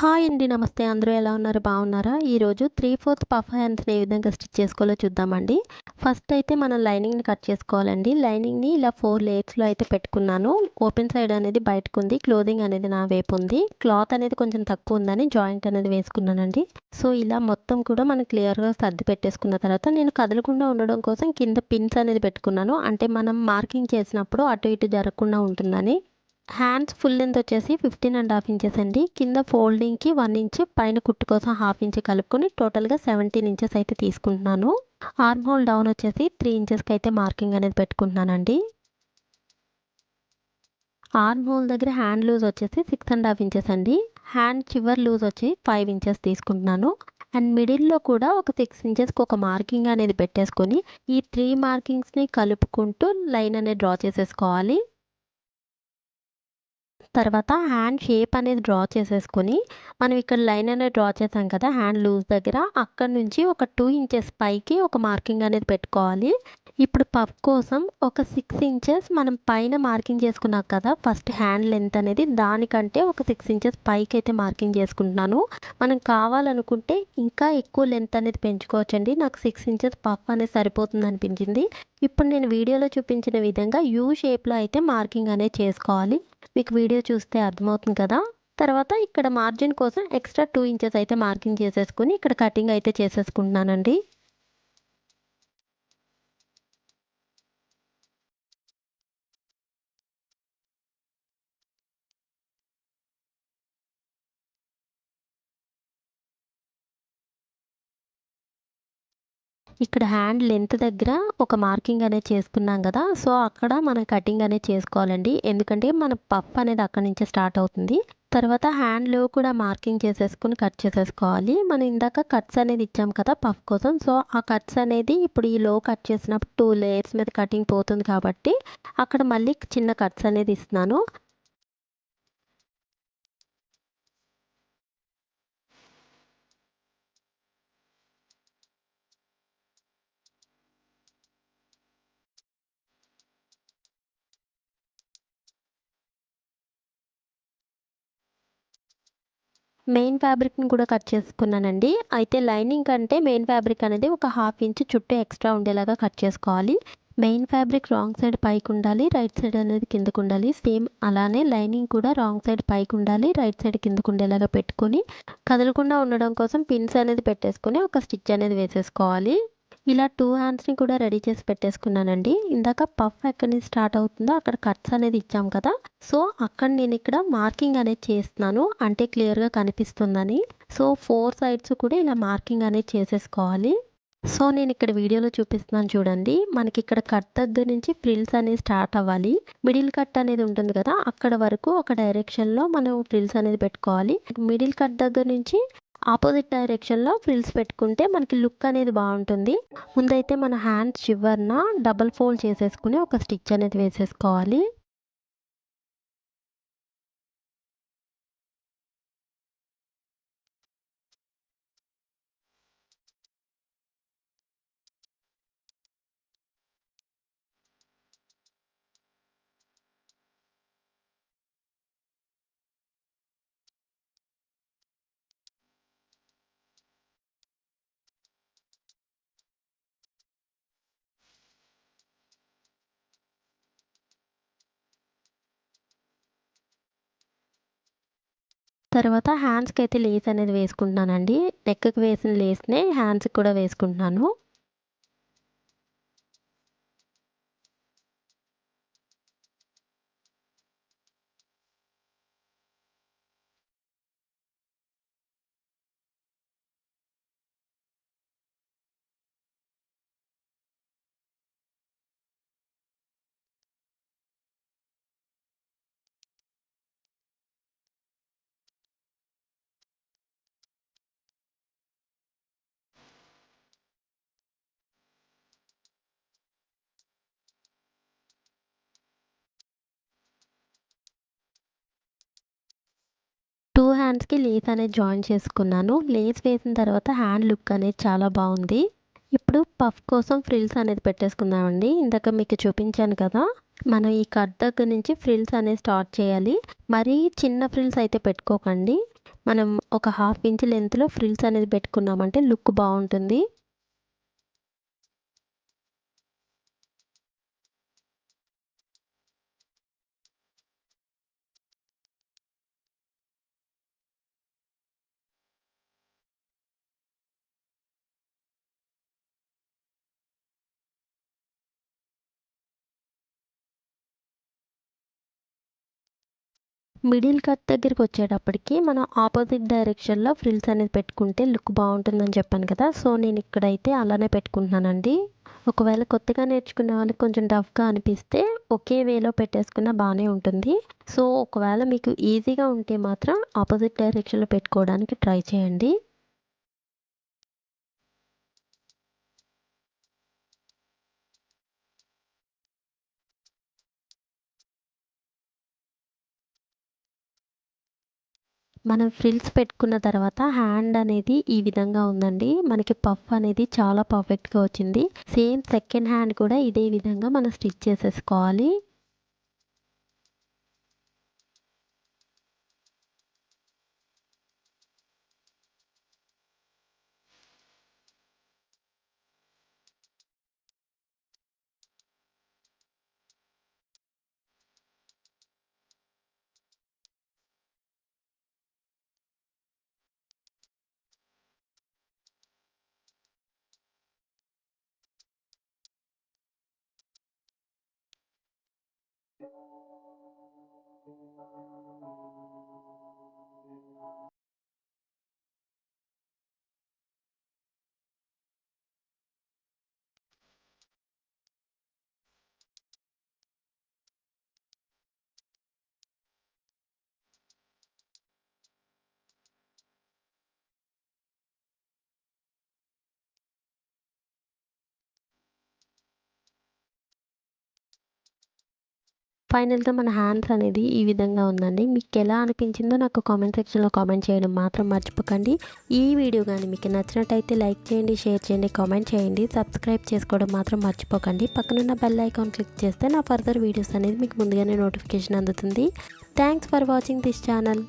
Hi అండి నమస్తే. అందరూ ఎలా ఉన్నారు? బాగున్నారా? ఈరోజు త్రీ ఫోర్త్ పఫ్ హ్యాండ్స్ని ఏ విధంగా స్టిచ్ చేసుకోవాలో చూద్దామండి. ఫస్ట్ అయితే మనం లైనింగ్ని కట్ చేసుకోవాలండి. లైనింగ్ని ఇలా ఫోర్ లేయర్స్లో అయితే పెట్టుకున్నాను. ఓపెన్ సైడ్ అనేది బయటకు ఉంది క్లోదింగ్ అనేది నా వైపు ఉంది. క్లాత్ అనేది కొంచెం తక్కువ ఉందని జాయింట్ అనేది వేసుకున్నానండి. సో ఇలా మొత్తం కూడా మనం క్లియర్గా సర్ది పెట్టేసుకున్న తర్వాత నేను కదలకుండా ఉండడం కోసం కింద పిన్స్ అనేది పెట్టుకున్నాను. అంటే మనం మార్కింగ్ చేసినప్పుడు అటు ఇటు జరగకుండా ఉంటుందని. హ్యాండ్స్ ఫుల్ లెంత్ వచ్చేసి ఫిఫ్టీన్ అండ్ హాఫ్ ఇంచెస్ అండి. కింద ఫోల్డింగ్కి వన్ ఇంచ్ పైన కుట్టు కోసం హాఫ్ ఇంచ్ కలుపుకొని టోటల్గా సెవెంటీన్ ఇంచెస్ అయితే తీసుకుంటున్నాను. ఆర్మ్ హోల్ డౌన్ వచ్చేసి త్రీ ఇంచెస్కి అయితే మార్కింగ్ అనేది పెట్టుకుంటున్నానండి. ఆర్మ్ హోల్ దగ్గర హ్యాండ్ లూజ్ వచ్చేసి సిక్స్ అండ్ హాఫ్ ఇంచెస్ అండి. హ్యాండ్ చివర్ లూజ్ వచ్చి ఫైవ్ ఇంచెస్ తీసుకుంటున్నాను. అండ్ మిడిల్లో కూడా ఒక సిక్స్ ఇంచెస్కి ఒక మార్కింగ్ అనేది పెట్టేసుకొని ఈ త్రీ మార్కింగ్స్ని కలుపుకుంటూ లైన్ అనేది డ్రా చేసేసుకోవాలి. తర్వాత హ్యాండ్ షేప్ అనేది డ్రా చేసేసుకొని మనం ఇక్కడ లైన్ అనేది డ్రా చేసాం కదా హ్యాండ్ లూజ్ దగ్గర అక్కడ నుంచి ఒక టూ ఇంచెస్ పైకి ఒక మార్కింగ్ అనేది పెట్టుకోవాలి. ఇప్పుడు పఫ్ కోసం ఒక సిక్స్ ఇంచెస్ మనం పైన మార్కింగ్ చేసుకున్నాం కదా ఫస్ట్ హ్యాండ్ లెంత్ అనేది దానికంటే ఒక సిక్స్ ఇంచెస్ పైకి అయితే మార్కింగ్ చేసుకుంటున్నాను. మనం కావాలనుకుంటే ఇంకా ఎక్కువ లెంత్ అనేది పెంచుకోవచ్చండి. నాకు సిక్స్ ఇంచెస్ పఫ్ అనేది సరిపోతుంది అనిపించింది. ఇప్పుడు నేను వీడియోలో చూపించిన విధంగా యూ షేప్లో అయితే మార్కింగ్ అనేది చేసుకోవాలి. మీకు వీడియో చూస్తే అర్థమవుతుంది కదా? తర్వాత ఇక్కడ మార్జిన్ కోసం ఎక్స్ట్రా టూ ఇంచెస్ అయితే మార్కింగ్ చేసేసుకుని ఇక్కడ కటింగ్ అయితే చేసేసుకుంటున్నానండి. ఇక్కడ హ్యాండ్ లెంత్ దగ్గర ఒక మార్కింగ్ అనేది చేసుకున్నాం కదా సో అక్కడ మనం కటింగ్ అనేది చేసుకోవాలండి. ఎందుకంటే మన పఫ్ అనేది అక్కడి నుంచే స్టార్ట్ అవుతుంది. తర్వాత హ్యాండ్లో కూడా మార్కింగ్ చేసేసుకుని కట్ చేసేసుకోవాలి. మనం ఇందాక కట్స్ అనేది ఇచ్చాం కదా పఫ్ కోసం సో ఆ కట్స్ అనేది ఇప్పుడు ఈ లో కట్ చేసినప్పుడు టూ లేయర్స్ మీద కటింగ్ పోతుంది కాబట్టి అక్కడ మళ్ళీ చిన్న కట్స్ అనేది ఇస్తున్నాను. మెయిన్ ఫ్యాబ్రిక్ని కూడా కట్ చేసుకున్నానండి. అయితే లైనింగ్ కంటే మెయిన్ ఫ్యాబ్రిక్ అనేది ఒక హాఫ్ ఇంచ్ చుట్టూ ఎక్స్ట్రా ఉండేలాగా కట్ చేసుకోవాలి. మెయిన్ ఫ్యాబ్రిక్ రాంగ్ సైడ్ పైకి ఉండాలి రైట్ సైడ్ అనేది కిందకు ఉండాలి. సేమ్ అలానే లైనింగ్ కూడా రాంగ్ సైడ్ పైకి ఉండాలి రైట్ సైడ్ కిందకు ఉండేలాగా పెట్టుకొని కదలకుండా ఉండడం కోసం పిన్స్ అనేది పెట్టేసుకొని ఒక స్టిచ్ అనేది వేసేసుకోవాలి. ఇలా టూ హ్యాండ్స్ని కూడా రెడీ చేసి పెట్టేసుకున్నానండి. ఇందాక పఫ్ ఎక్కడి నుంచి స్టార్ట్ అవుతుందో అక్కడ కట్స్ అనేది ఇచ్చాం కదా. సో అక్కడ నేను ఇక్కడ మార్కింగ్ అనేది చేస్తున్నాను. అంటే క్లియర్గా కనిపిస్తుందని. సో ఫోర్ సైడ్స్ కూడా ఇలా మార్కింగ్ అనేది చేసేసుకోవాలి. సో నేను ఇక్కడ వీడియోలో చూపిస్తున్నాను చూడండి. మనకి ఇక్కడ కట్ దగ్గర నుంచి ఫ్రిల్స్ అనేది స్టార్ట్ అవ్వాలి. మిడిల్ కట్ అనేది ఉంటుంది కదా అక్కడ వరకు ఒక డైరెక్షన్లో మనం ఫ్రిల్స్ అనేది పెట్టుకోవాలి. మిడిల్ కట్ దగ్గర నుంచి ఆపోజిట్ డైరెక్షన్లో ఫ్రిల్స్ పెట్టుకుంటే మనకి లుక్ అనేది బాగుంటుంది. ముందైతే మన హ్యాండ్స్ చివరన డబల్ ఫోల్డ్ చేసేసుకుని ఒక స్టిచ్ అనేది వేసేసుకోవాలి. తర్వాత హ్యాండ్స్కి అయితే లేస్ అనేది వేసుకుంటున్నానండి. నెక్కి వేసిన లేస్నే హ్యాండ్స్కి కూడా వేసుకుంటున్నాను టూ హ్యాండ్స్కి లేస్ అనేది జాయిన్ చేసుకున్నాను. లేస్ వేసిన తర్వాత హ్యాండ్ లుక్ అనేది చాలా బాగుంది. ఇప్పుడు పఫ్ కోసం ఫ్రిల్స్ అనేది పెట్టేసుకుందామండి. ఇందాక మీకు చూపించాను కదా మనం ఈ కట్ దగ్గర నుంచి ఫ్రిల్స్ అనేది స్టార్ట్ చేయాలి. మరీ చిన్న ఫ్రిల్స్ అయితే పెట్టుకోకండి. మనం ఒక హాఫ్ ఇంచ్ లెంత్లో ఫ్రిల్స్ అనేది పెట్టుకున్నామంటే లుక్ బాగుంటుంది. మిడిల్ కట్ దగ్గరికి వచ్చేటప్పటికి మనం ఆపోజిట్ డైరెక్షన్లో ఫ్రిల్స్ అనేది పెట్టుకుంటే లుక్ బాగుంటుందని చెప్పాను కదా. సో నేను ఇక్కడైతే అలానే పెట్టుకుంటున్నానండి. ఒకవేళ కొత్తగా నేర్చుకునే వాళ్ళకి కొంచెం టఫ్గా అనిపిస్తే ఒకే వేలో పెట్టేసుకున్న బాగానే ఉంటుంది. సో ఒకవేళ మీకు ఈజీగా ఉంటే మాత్రం ఆపోజిట్ డైరెక్షన్లో పెట్టుకోవడానికి ట్రై చేయండి. మనం ఫ్రిల్స్ పెట్టుకున్న తర్వాత హ్యాండ్ అనేది ఈ విధంగా ఉందండి. మనకి పఫ్ అనేది చాలా పర్ఫెక్ట్గా వచ్చింది. సేమ్ సెకండ్ హ్యాండ్ కూడా ఇదే విధంగా మనం స్టిచ్ చేసేసుకోవాలి. ఫైనల్గా మన హ్యాండ్స్ అనేది ఈ విధంగా ఉందండి. మీకు ఎలా అనిపించిందో నాకు కామెంట్ సెక్షన్లో కామెంట్ చేయడం మాత్రం మర్చిపోకండి. ఈ వీడియో కానీ మీకు నచ్చినట్టయితే లైక్ చేయండి షేర్ చేయండి కామెంట్ చేయండి సబ్స్క్రైబ్ చేసుకోవడం మాత్రం మర్చిపోకండి. పక్కనున్న బెల్ ఐకాన్ క్లిక్ చేస్తే నా ఫర్దర్ వీడియోస్ అనేది మీకు ముందుగానే నోటిఫికేషన్ అందుతుంది. Thanks for watching this channel.